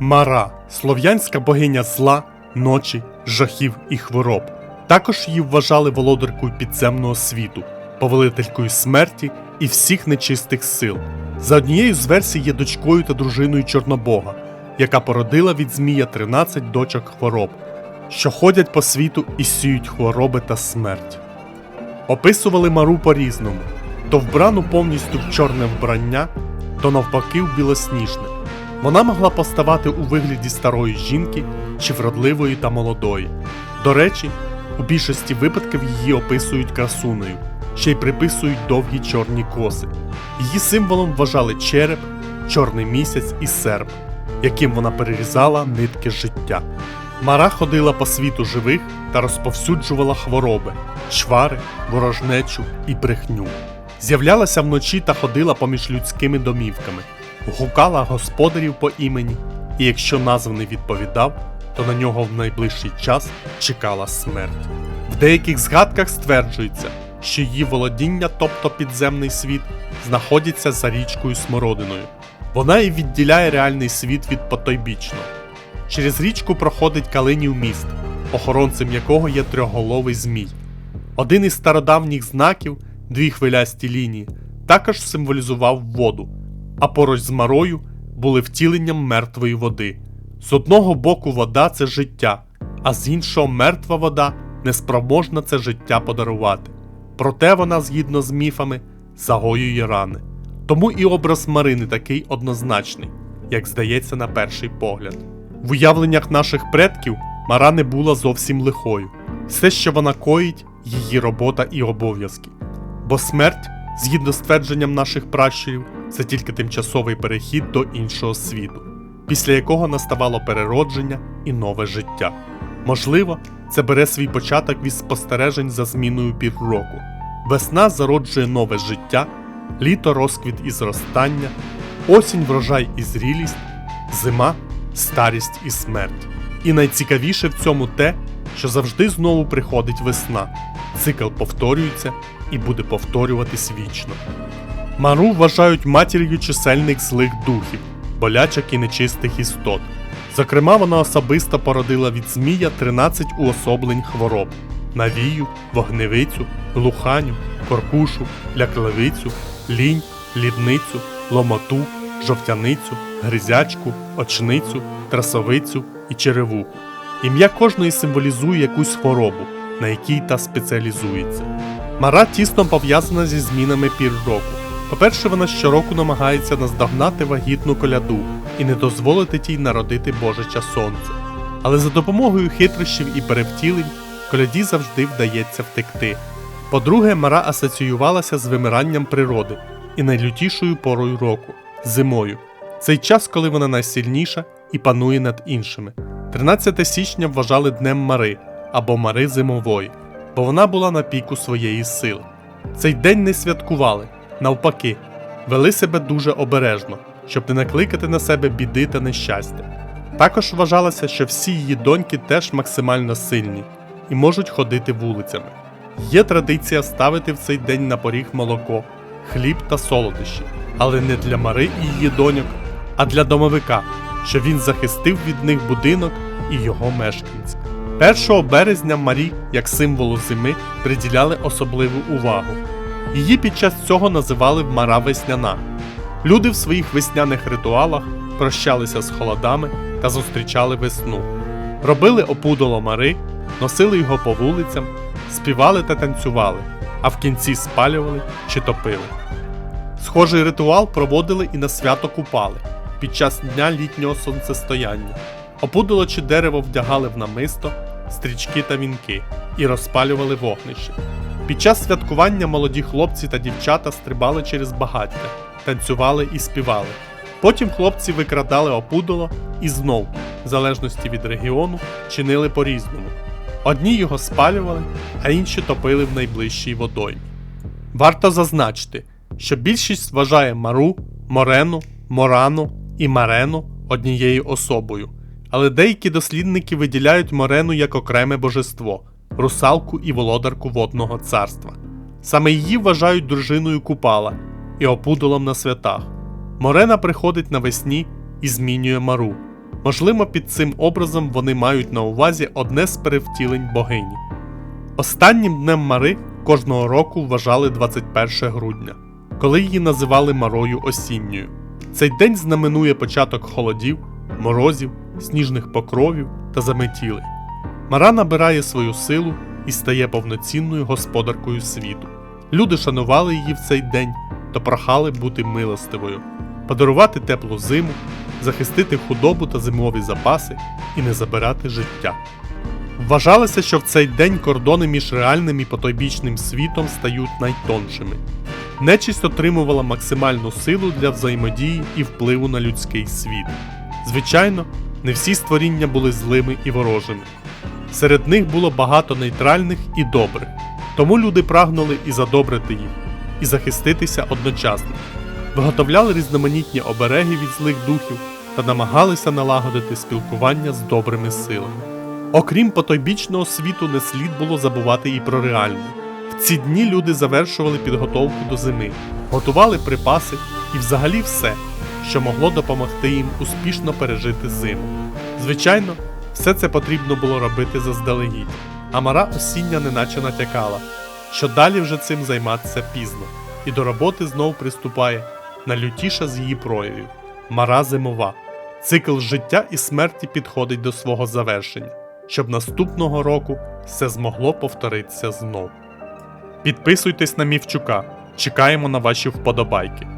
Мара слов'янська богиня зла, ночі, жахів і хвороб. Також її вважали володаркою підземного світу, повелителькою смерті і всіх нечистих сил. За однією з версій є дочкою та дружиною Чорнобога, яка породила від Змія 13 дочок хвороб, що ходять по світу і сіють хвороби та смерть. Описували Мару по-різному: то вбрану повністю в чорне вбрання, то навпаки в білосніжне. Вона могла поставати у вигляді старої жінки чи вродливої та молодої. До речі, у більшості випадків її описують красунею, ще й приписують довгі чорні коси. Її символом вважали череп, чорний місяць і серп, яким вона перерізала нитки життя. Мара ходила по світу живих та розповсюджувала хвороби, чвари, ворожнечу і брехню. З'являлася вночі та ходила поміж людськими домівками, гукала господарів по імені, і якщо названий відповідав, то на нього в найближчий час чекала смерть. В деяких згадках стверджується, що її володіння, тобто підземний світ, знаходиться за річкою Смородиною. Вона і відділяє реальний світ від потойбічного. Через річку проходить Калинів міст, охоронцем якого є трьохголовий змій. Один із стародавніх знаків, дві хвилясті лінії, також символізував воду, а поруч з марою були втіленням мертвої води. З одного боку вода це життя, а з іншого мертва вода неспроможна це життя подарувати. Проте вона, згідно з міфами, загоює рани. Тому і образ Марини такий однозначний, як здається на перший погляд. В уявленнях наших предків Мара не була зовсім лихою. Все, що вона коїть, її робота і обов'язки. Бо смерть, згідно з твердженням наших пращурів, це тільки тимчасовий перехід до іншого світу, після якого наставало переродження і нове життя. Можливо, це бере свій початок від спостережень за зміною пір року. Весна зароджує нове життя, літо розквіт і зростання, осінь врожай і зрілість, зима старість і смерть. І найцікавіше в цьому те, що завжди знову приходить весна. Цикл повторюється і буде повторюватись вічно. Мару вважають матір'ю чисельних злих духів, болячок і нечистих істот. Зокрема, вона особисто породила від Змія 13 уособлень хвороб: навію, вогневицю, глуханю, коркушу, лякливицю, лінь, лідницю, ломоту, жовтяницю, гризячку, очницю, трасовицю і черевуху. Ім'я кожної символізує якусь хворобу, на якій та спеціалізується. Мара тісно пов'язана зі змінами пір року. По-перше, вона щороку намагається наздогнати вагітну коляду і не дозволити тій народити Божича сонце. Але за допомогою хитрощів і перевтілень коляді завжди вдається втекти. По-друге, Мара асоціювалася з вимиранням природи і найлютішою порою року зимою. Цей час, коли вона найсильніша і панує над іншими. 13 січня вважали Днем Мари або Мари Зимової, бо вона була на піку своєї сили. Цей день не святкували, навпаки, вели себе дуже обережно, щоб не накликати на себе біди та нещастя. Також вважалося, що всі її доньки теж максимально сильні і можуть ходити вулицями. Є традиція ставити в цей день на поріг молоко, хліб та солодощі, але не для Мари і її доньок, а для домовика, що він захистив від них будинок і його мешканців. 1 березня Марі, як символу зими, приділяли особливу увагу. Її під час цього називали Мара Весняна. Люди в своїх весняних ритуалах прощалися з холодами та зустрічали весну. Робили опудоло Мари, носили його по вулицям, співали та танцювали, а в кінці спалювали чи топили. Схожий ритуал проводили і на свято Купали під час дня літнього сонцестояння. Опудало чи дерево вдягали в намисто, стрічки та вінки і розпалювали вогнище. Під час святкування молоді хлопці та дівчата стрибали через багаття, танцювали і співали. Потім хлопці викрадали опудало і знов, в залежності від регіону, чинили по-різному. Одні його спалювали, а інші топили в найближчій водоймі. Варто зазначити, що більшість вважає Мару, Морену, Морану і Марену однією особою, але деякі дослідники виділяють Морену як окреме божество, русалку і володарку водного царства. Саме її вважають дружиною Купала і опудолом на святах. Морена приходить навесні і змінює Мару. Можливо, під цим образом вони мають на увазі одне з перевтілень богині. Останнім днем Мари кожного року вважали 21 грудня, коли її називали Марою осінньою. Цей день знаменує початок холодів, морозів, сніжних покровів та заметілей. Мара набирає свою силу і стає повноцінною господаркою світу. Люди шанували її в цей день та прохали бути милостивою, подарувати теплу зиму, захистити худобу та зимові запаси і не забирати життя. Вважалося, що в цей день кордони між реальним і потойбічним світом стають найтоншими. Нечисть отримувала максимальну силу для взаємодії і впливу на людський світ. Звичайно, не всі створіння були злими і ворожими. Серед них було багато нейтральних і добрих, тому люди прагнули і задобрити їх, і захиститися одночасно, виготовляли різноманітні обереги від злих духів та намагалися налагодити спілкування з добрими силами. Окрім потойбічного світу, не слід було забувати і про реальний. Ці дні люди завершували підготовку до зими, готували припаси і взагалі все, що могло допомогти їм успішно пережити зиму. Звичайно, все це потрібно було робити заздалегідь, а мара осіння неначе натякала, що далі вже цим займатися пізно, і до роботи знов приступає найлютіша з її проявів мара зимова. Цикл життя і смерті підходить до свого завершення, щоб наступного року все змогло повторитися знов. Підписуйтесь на Мівчука, чекаємо на ваші вподобайки.